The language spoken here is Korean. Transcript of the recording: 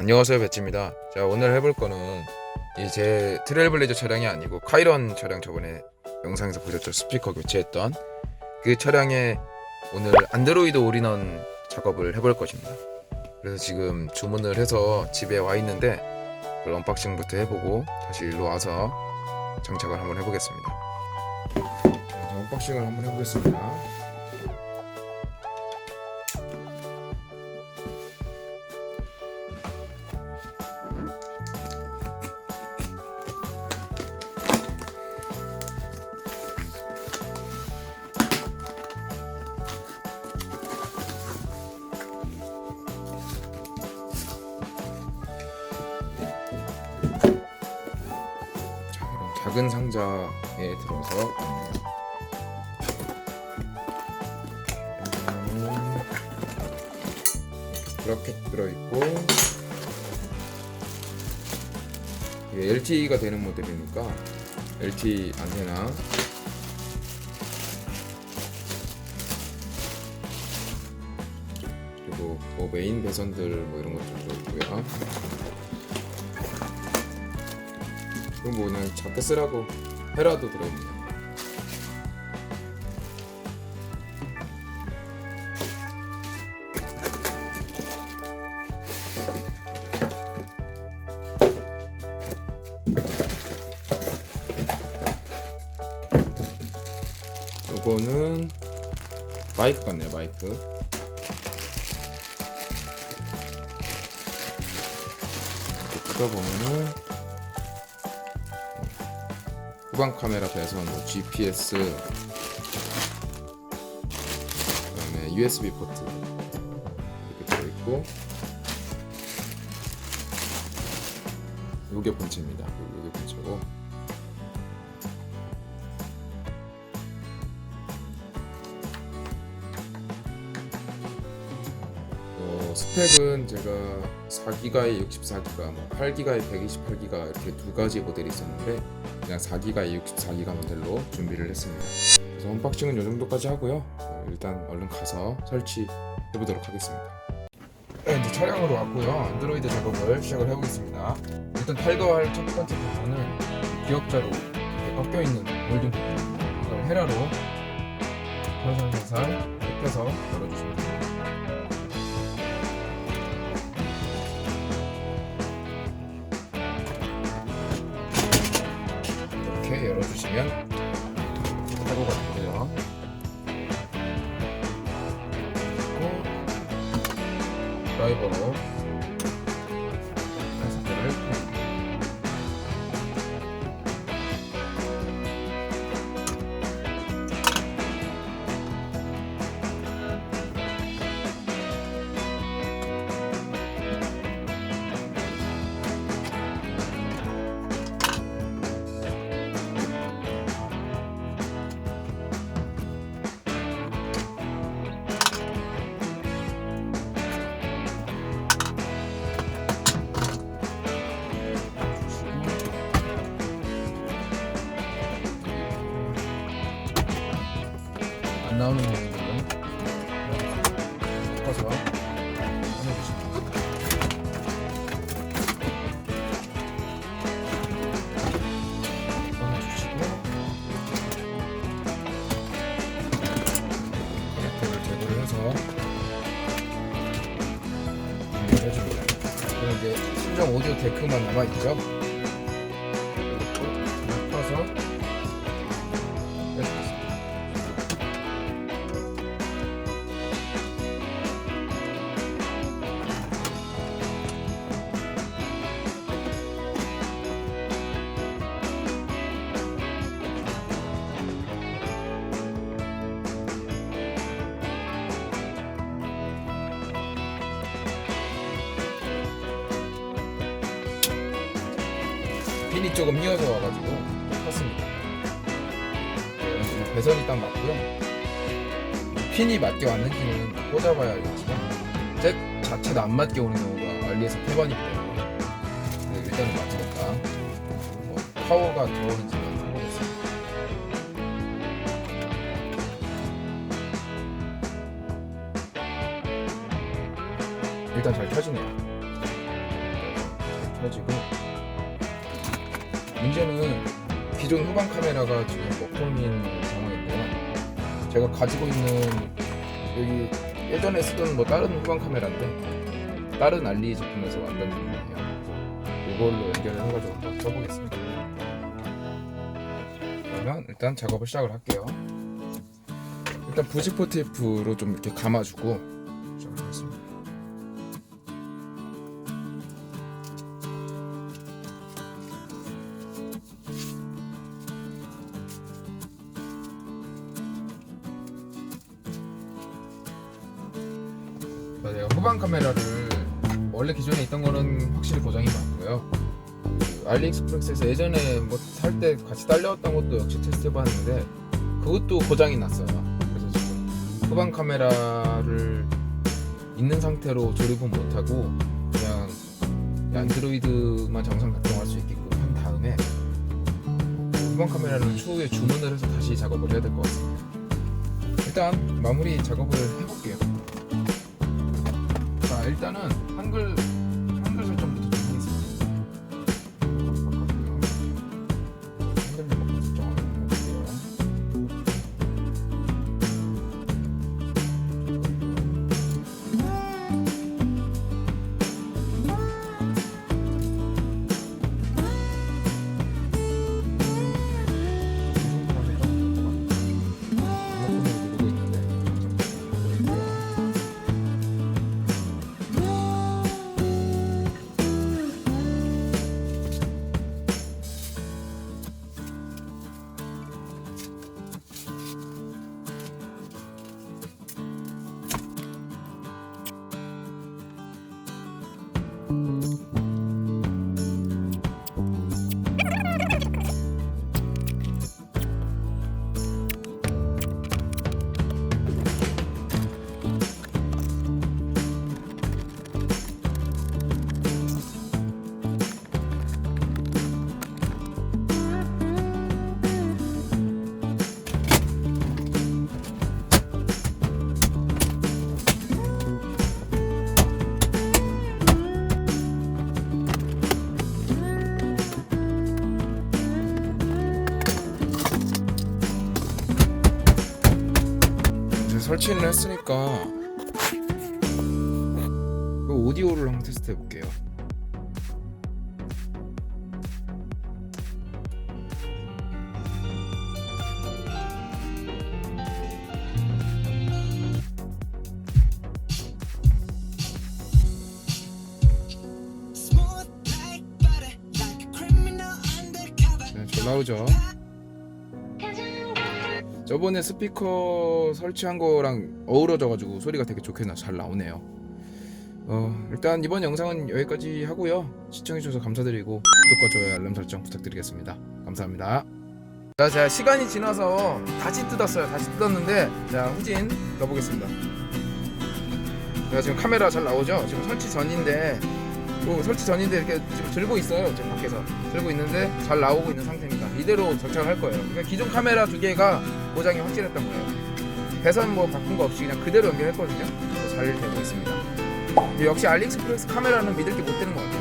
안녕하세요 배치입니다. 자 오늘 해볼 거는 이 제 트레일블레이저 차량이 아니고 카이런 차량 저번에 영상에서 보셨죠? 스피커 교체했던 그 차량에 오늘 안드로이드 올인원 작업을 해볼 것입니다. 그래서 지금 주문을 해서 집에 와 있는데 그걸 언박싱부터 해보고 다시 일로 와서 장착을 한번 해보겠습니다. 자, 언박싱을 한번 해보겠습니다 작은 상자에 들어서 음, 브라켓 들어있고 이게 LTE가 되는 모델이니까 LTE 안테나 그리고 뭐 메인 배선들 뭐 이런 것도 들어있고요 그럼 뭐 그냥 작게 쓰라고 헤라도 들어있네요. 요거는 마이크 같네요, 마이크. 뜯어보면은 후방 카메라 배선, 뭐 GPS, 그다음에 USB 포트 이렇게 들어있고, 요게 본체입니다. 요- 요게 본체고. 스펙은 제가 4기가에 64기가, 뭐 8기가에 128기가 이렇게 두 가지 모델이 있었는데 그냥 4기가에 64기가 모델로 준비를 했습니다. 그래서 언박싱은 이 정도까지 하고요. 어, 일단 얼른 가서 설치해 보도록 하겠습니다. 네, 이제 차량으로 왔고요. 안드로이드 작업을 시작을 해보겠습니다. 일단 탈거할 첫 번째 부분은 이렇게 꺾여 있는 몰딩 부분. 그걸 헤라로 살살살살 껴서 열어주시면 됩니다. 열어주시면 되고요. 그리고 드라이버로 펴 나오는 섞어서 꺼내주시면 꺼내주시고 커넥터를 제거를 해서 준비를 해줍니다. 그럼 이제 순정 오디오 데크만 남아있죠? 핀이 조금 휘어져 와가지고 컸습니다. 배선이 딱 맞고요. 핀이 맞게 왔는지는 꽂아봐야 알겠지만 잭 자체도 안 맞게 오는 경우가 알리에서 태반이기 때문에 네, 일단은 맞으니까 뭐 파워가 들어오는지는 모르겠습니다. 일단 잘 켜지네요. 켜지고 문제는 기존 후방 카메라가 지금 먹통인 상황인데요. 제가 가지고 있는 여기 예전에 쓰던 뭐 다른 후방 카메라인데 다른 알리 제품에서 만든 제품이에요. 그래서 이걸로 연결을 해가지고 한번 써보겠습니다. 그러면 일단 작업을 시작을 할게요. 일단 부직포 테이프로 좀 이렇게 감아주고 후방 카메라를 원래 기존에 있던 거는 확실히 고장이 많고요. 그 알리익스프레스에서 예전에 뭐 살 때 같이 딸려왔던 것도 역시 테스트 해봤는데 그것도 고장이 났어요. 그래서 지금 후방 카메라를 있는 상태로 조립은 못하고 그냥 안드로이드만 정상 작동할 수 있게끔 한 다음에 후방 카메라는 추후에 주문을 해서 다시 작업을 해야 될 것 같습니다. 일단 마무리 작업을 해볼게요. 자 일단은 한글 설치를 했으니까 그 오디오를 한번 테스트 해볼게요. 네, 잘 나오죠. 저번에 스피커 설치한 거랑 어우러져가지고 소리가 되게 좋게 나, 잘 나오네요. 어, 일단 이번 영상은 여기까지 하고요. 시청해주셔서 감사드리고 구독과 좋아요, 알람 설정 부탁드리겠습니다. 감사합니다. 자, 제가 시간이 지나서 다시 뜯었어요. 다시 뜯었는데 자 후진 넣어보겠습니다. 제가 지금 카메라 잘 나오죠? 지금 설치 전인데 뭐 설치 전인데 이렇게 들고 있어요. 지금 밖에서 들고 있는데 잘 나오고 있는 상태입니다. 이대로 정착을 할 거예요. 그러니까 기존 카메라 두 개가 고장이 확실했던 거예요. 배선 뭐 바꾼 거 없이 그냥 그대로 연결했거든요. 잘 되고 있습니다. 역시 알리익스프레스 카메라는 믿을 게 못 되는 것 같아요.